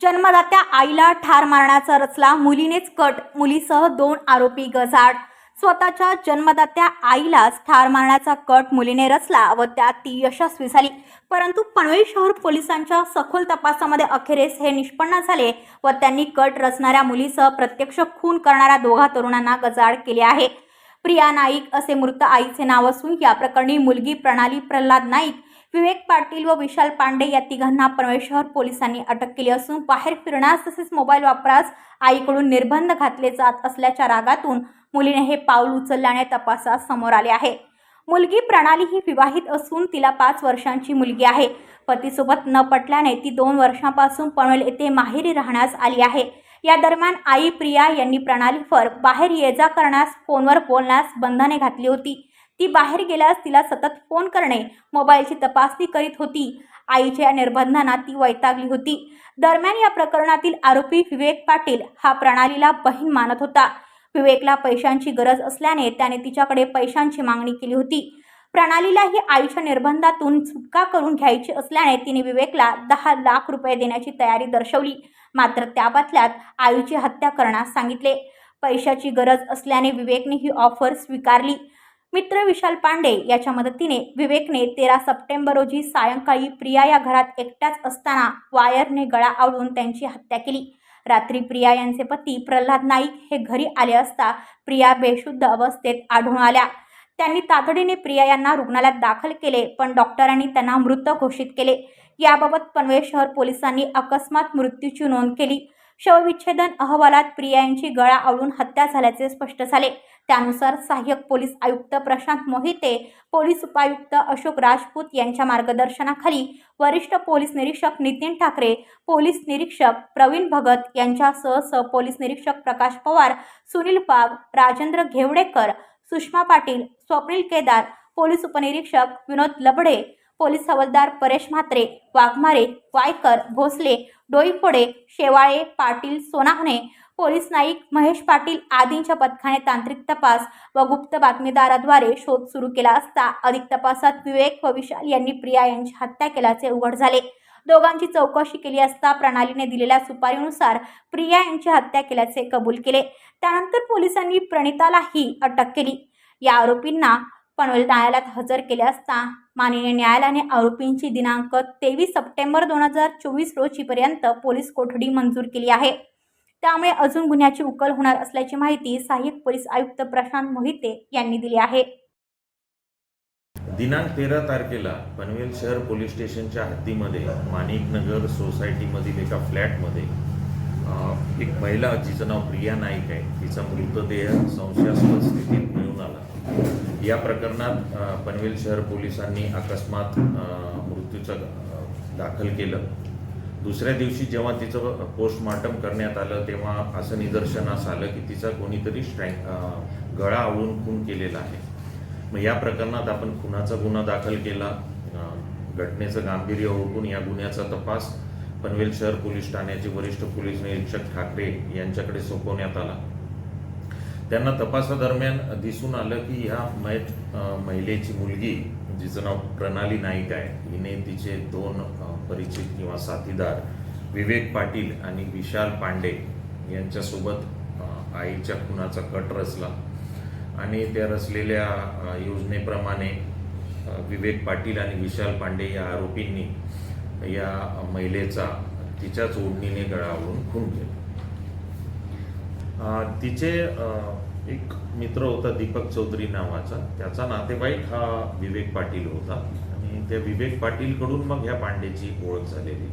जन्मदात्या आईला ठार मारण्याचा रचला. मुलीनेच कट. मुलीसह दोन आरोपी गजाड स्वतःच्या जन्मदात्या आईलाच ठार मारण्याचा कट मुलीने रचला व त्यात ती यशस्वी झाली. परंतु पनवेल शहर पोलिसांच्या सखोल तपासामध्ये अखेरीस हे निष्पन्न झाले व त्यांनी कट रचणाऱ्या मुलीसह प्रत्यक्ष खून करणाऱ्या दोघा तरुणांना गजाड केले आहे. प्रिया नाईक असे मृत आईचे नाव असून या प्रकरणी मुलगी प्रणाली प्रल्हाद नाईक विवेक पाटील व विशाल पांडे या तिघांना पनवेल शहर पोलिसांनी अटक केली असून बाहेर फिरण्यास तसेच मोबाईल वापरास आईकडून निर्बंध घातले जात असल्याच्या रागातून मुलीने हे पाऊल उचलल्याने तपासात समोर आले आहे. मुलगी प्रणाली ही विवाहित असून तिला पाच वर्षांची मुलगी आहे. पतीसोबत न पटल्याने ती दोन वर्षांपासून पनवेल येथे माहेरी राहण्यास आली आहे. या दरम्यान आई प्रिया यांनी प्रणालीवर बाहेर ये जा करण्यास फोनवर बोलण्यास बंधने घातली होती. ती बाहेर गेल्यास तिला सतत फोन करणे मोबाईलची तपासणी करीत होती. आईच्या या निर्बंधांना ती वैतागली होती. दरम्यान या प्रकरणातील आरोपी विवेक पाटील हा प्रणालीला बहीण मानत होता. विवेकला पैशांची गरज असल्याने त्याने तिच्याकडे पैशांची मागणी केली होती. प्रणालीला ही आईच्या निर्बंधातून सुटका करून घ्यायची असल्याने तिने विवेकला दहा लाख रुपये देण्याची तयारी दर्शवली. मात्र त्या बदल्यात आईची हत्या करण्यास सांगितले. पैशाची गरज असल्याने विवेकने ही ऑफर स्वीकारली. मित्र विशाल पांडे याच्या मदतीने विवेकने तेरा सप्टेंबर रोजी सायंकाळी प्रिया या घरात एकट्याच असताना वायरने गळा आवळून त्यांची हत्या केली. रात्री प्रिया यांचे पती प्रल्हाद नाईक हे घरी आले असता प्रिया बेशुद्ध अवस्थेत आढळून आल्या. त्यांनी तातडीने प्रिया यांना रुग्णालयात दाखल केले पण डॉक्टरांनी त्यांना मृत घोषित केले. याबाबत पनवेल शहर पोलिसांनी अकस्मात मृत्यूची नोंद केली. शवविच्छेदन अहवालात प्रिया यांची गळा आवळून हत्या झाल्याचे स्पष्ट झाले. त्यानुसार सहाय्यक पोलीस आयुक्त प्रशांत मोहिते पोलीस उपायुक्त अशोक राजपूत यांच्या मार्गदर्शनाखाली वरिष्ठ पोलीस निरीक्षक नितीन ठाकरे पोलीस निरीक्षक प्रवीण भगत यांच्यासह सह पोलीस निरीक्षक प्रकाश पवार सुनील पाग राजेंद्र घेवडेकर सुषमा पाटील स्वप्नील केदार पोलीस उपनिरीक्षक विनोद लबडे पोलीस हवालदार परेश म्हात्रे वाघमारे वायकर भोसले डोईफोडे शेवाळे पाटील सोनाहणे पोलीस नाईक महेश पाटील आदींच्या पथकाने तांत्रिक तपास व गुप्त बातमीदाराद्वारे शोध सुरू केला असता अधिक तपासात विवेक व विशाल यांनी प्रिया यांची हत्या केल्याचे उघड झाले. दोघांची चौकशी केली असता प्रणालीने दिलेल्या सुपारीनुसार प्रिया यांची हत्या केल्याचे कबूल केले. त्यानंतर पोलिसांनी प्रणितालाही अटक केली. या आरोपींना पनवेल न्यायालयात हजर केले असता माननीय न्यायालयाने आरोपींची दिनांक तेवीस सप्टेंबर दोन हजार चोवीस रोजीपर्यंत पोलीस कोठडी मंजूर केली आहे. त्यामुळे अजून गुन्ह्याची उकल होणार असल्याची माहिती सहाय्यक पोलीस आयुक्त प्रशांत मोहिते यांनी दिली आहे. दिनांक तेरा तारखेला पनवेल शहर पोलीस स्टेशनच्या हद्दीमध्ये माणिकनगर सोसायटीमधील एका फ्लॅटमध्ये एक महिला जिचं नाव प्रिया नाईक आहे तिचा मृतदेह संशयास्पद स्थितीत मिळून आला. या प्रकरणात पनवेल शहर पोलिसांनी अकस्मात मृत्यूचं दाखल केलं. दुसऱ्या दिवशी जेव्हा तिचं पोस्टमॉर्टम करण्यात आलं तेव्हा असं निदर्शनास आलं की तिचा कोणीतरी स्ट्रँग गळा आवळून खून केलेला आहे. मग या प्रकरणात आपण खुनाचा गुन्हा दाखल केला. घटनेचं गांभीर्य ओळखून या गुन्ह्याचा तपास पनवेल शहर पोलीस ठाण्याचे वरिष्ठ पोलीस निरीक्षक ठाकरे यांच्याकडे सोपवण्यात आला. त्यांना तपासादरम्यान दिसून आलं की ह्या मयत महिलेची मुलगी जिचं नाव प्रणाली नाईक आहे. हिने तिचे दोन परिचित किंवा साथीदार विवेक पाटील आणि विशाल पांडे यांच्यासोबत आईच्या खुनाचा कट रचला. आणि त्या रचलेल्या योजनेप्रमाणे विवेक पाटील आणि विशाल पांडे या आरोपींनी या महिलेचा तिच्याच ओढणीने गळावरून खून केला. तिचे एक मित्र होता दीपक चौधरी नावाचा. त्याचा नातेवाईक हा विवेक पाटील होता. आणि त्या विवेक पाटीलकडून मग ह्या पांडेची ओळख झालेली.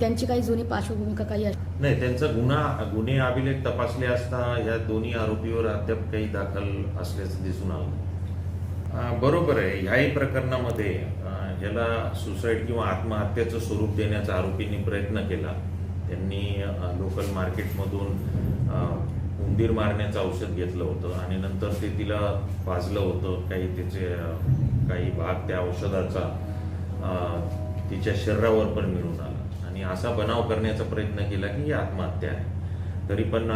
त्यांची काही जुनी पार्श्वभूमिका काही नाही त्यांचा गुन्हा गुन्हे अभिलेख तपासले असता या दोन्ही आरोपीवर अद्याप काही दाखल असल्याचं दिसून आलं. बरोबर आहे ह्याही प्रकरणामध्ये याला सुसाईड किंवा आत्महत्येचं स्वरूप देण्याचा आरोपींनी प्रयत्न केला. त्यांनी लोकल मार्केटमधून उंदीर मारण्याचं औषध घेतलं होतं आणि नंतर ते तिला पाजलं होतं. काही तिचे काही भाग त्या औषधाचा तिच्या शरीरावर पण मिळून आला. आणि असा बनाव करण्याचा प्रयत्न केला की ही आत्महत्या आहे. तरी पण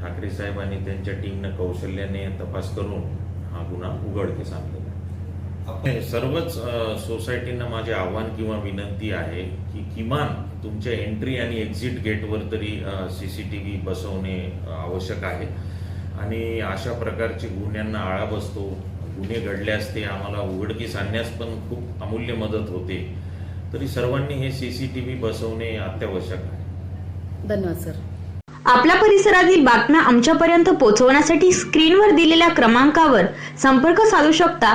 ठाकरे साहेबांनी त्यांच्या टीमनं कौशल्याने तपास करून हा गुन्हा उघडकीस आणलेला सर्वच सोसायटींना माझे आव्हान किंवा विनंती आहे की किमान तुमच्या एंट्री आणि एक्झिट गेटवर तरी सी सी टी व्ही बसवणे आवश्यक आहे. आणि अशा प्रकारचे गुन्ह्यांना आळा बसतो. गुन्हे घडल्यास ते आम्हाला उघडकीस आणण्यास पण खूप अमूल्य मदत होते. तरी सर्वांनी हे सी सी टी व्ही बसवणे अत्यावश्यक आहे. धन्यवाद सर. आपल्या परिसरातील बातम्या आमच्यापर्यंत पोहोचवण्यासाठी स्क्रीनवर दिलेल्या क्रमांकावर संपर्क साधू शकता.